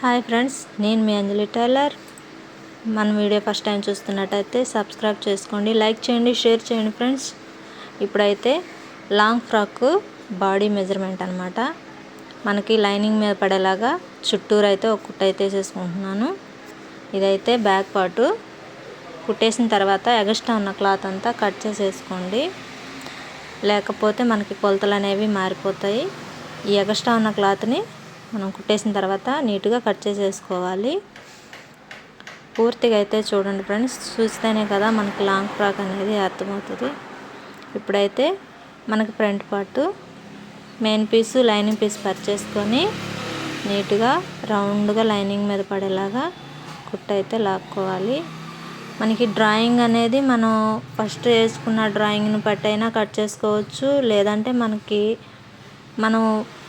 Hi friends నేను మీ Anjali tailor. మన వీడియో ఫస్ట్ టైం చూస్తున్నట్టయితే సబ్స్క్రైబ్ చేసుకోండి లైక్ చేయండి షేర్ చేయండి ఫ్రెండ్స్. ఇప్పుడైతే లాంగ్ ఫ్రాక్ బాడీ మెజర్మెంట్ అనమాట మనకి లైనింగ్ మీద పడేలాగా చుట్టూరు అయితే ఒక కుట్ట అయితే వేసేసుకుంటున్నాను. ఇదైతే బ్యాక్ పార్టు. కుట్టేసిన తర్వాత ఎగస్ట్రా ఉన్న క్లాత్ అంతా కట్ చేసేసుకోండి. లేకపోతే మనకి కొలతలు అనేవి మారిపోతాయి. ఈ ఎగస్ట్రా ఉన్న క్లాత్ని మనం కుట్టేసిన తర్వాత నీట్గా కట్ చేసేసుకోవాలి. పూర్తిగా అయితే చూడండి ఫ్రెండ్స్ చూస్తేనే కదా మనకి లాంగ్ ఫ్రాక్ అనేది అర్థమవుతుంది. ఇప్పుడైతే మనకి front part main piece lining piece పర్చేసుకొని నీట్గా రౌండ్గా లైనింగ్ మీద పడేలాగా కుట్ట అయితే లాక్కోవాలి. మనకి డ్రాయింగ్ అనేది మనం ఫస్ట్ వేసుకున్న డ్రాయింగ్ని బట్టి అయినా కట్ చేసుకోవచ్చు. లేదంటే మనకి మనం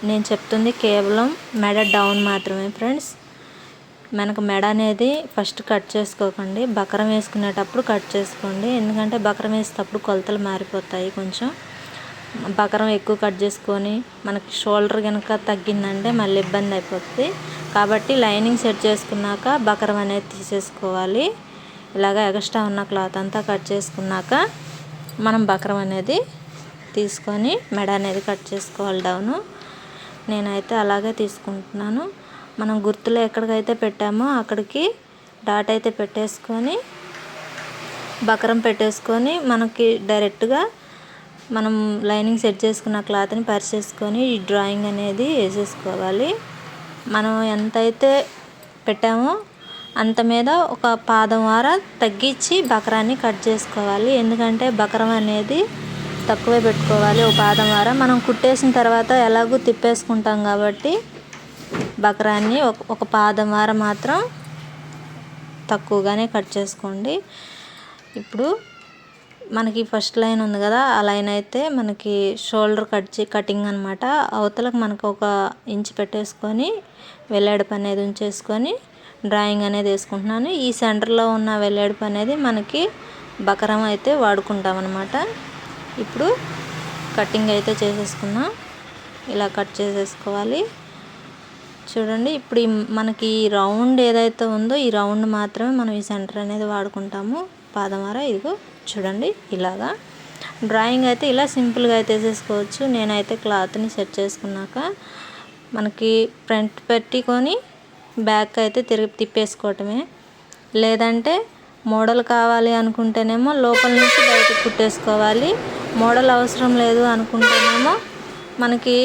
నేను చెప్తుంది కేవలం మెడ డౌన్ మాత్రమే ఫ్రెండ్స్ మనకు మెడ అనేది ఫస్ట్ కట్ చేసుకోకండి. బకరం వేసుకునేటప్పుడు కట్ చేసుకోండి. ఎందుకంటే బకరం వేసేటప్పుడు కొలతలు మారిపోతాయి కొంచెం. బకరం ఎక్కువ కట్ చేసుకొని మనకి షోల్డర్ కనుక తగ్గిందంటే మళ్ళీ ఇబ్బంది అయిపోతుంది కాబట్టి లైనింగ్ సెట్ చేసుకున్నాక బకరం అనేది తీసేసుకోవాలి. ఇలాగ ఎగస్ట్రా ఉన్న క్లాత్ అంతా కట్ చేసుకున్నాక మనం బకరం అనేది తీసుకొని మెడ అనేది కట్ చేసుకోవాలి డౌను. నేనైతే అలాగే తీసుకుంటున్నాను. మనం గుర్తులు ఎక్కడికైతే పెట్టామో అక్కడికి డాట్ అయితే పెట్టేసుకొని బకరం పెట్టేసుకొని మనకి డైరెక్ట్గా మనం లైనింగ్ సెట్ చేసుకున్న క్లాత్ని పరిచేసుకొని ఈ డ్రాయింగ్ అనేది వేసేసుకోవాలి. మనం ఎంతైతే పెట్టామో అంత మీద ఒక పాదం వార తగ్గించి బకరాన్ని కట్ చేసుకోవాలి. ఎందుకంటే బకరం అనేది తక్కువే పెట్టుకోవాలి ఒక పాదం వార. మనం కుట్టేసిన తర్వాత ఎలాగో తిప్పేసుకుంటాం కాబట్టి బకరాన్ని ఒక ఒక పాదం వార మాత్రం తక్కువగానే కట్ చేసుకోండి. ఇప్పుడు మనకి ఫస్ట్ లైన్ ఉంది కదా ఆ లైన్ అయితే మనకి షోల్డర్ కట్ కటింగ్ అనమాట అవతలకు మనకు ఒక ఇంచ్ పెట్టేసుకొని వెల్లడుపు అనేది ఉంచేసుకొని డ్రాయింగ్ అనేది వేసుకుంటున్నాను. ఈ సెంటర్లో ఉన్న వెల్లడుపు అనేది మనకి బకరం అయితే వాడుకుంటాం అనమాట ఇప్పుడు కటింగ్ అయితే చేసేసుకున్నా. ఇలా కట్ చేసేసుకోవాలి. చూడండి ఇప్పుడు మనకి రౌండ్ ఏదైతే ఉందో ఈ రౌండ్ మాత్రమే మనం ఈ సెంటర్ అనేది వాడుకుంటాము. పాదమార ఇదిగో చూడండి ఇలాగా. డ్రాయింగ్ అయితే ఇలా సింపుల్గా అయితే వేసేసుకోవచ్చు నేనైతే క్లాత్ని సెట్ చేసుకున్నాక మనకి ఫ్రంట్ పెట్టుకొని బ్యాక్ అయితే తిరిగి తిప్పేసుకోవటమే. లేదంటే మోడల్ కావాలి అనుకుంటేనేమో లోపల నుంచి బయటకు కుట్టేసుకోవాలి. మోడల్ అవసరం లేదు అనుకుంటేనేమో మనకి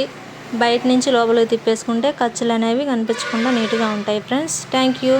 బయట నుంచి లోపలికి తిప్పేసుకుంటే ఖర్చులు అనేవి కనిపించకుండా నీట్గా ఉంటాయి ఫ్రెండ్స్. Thank you.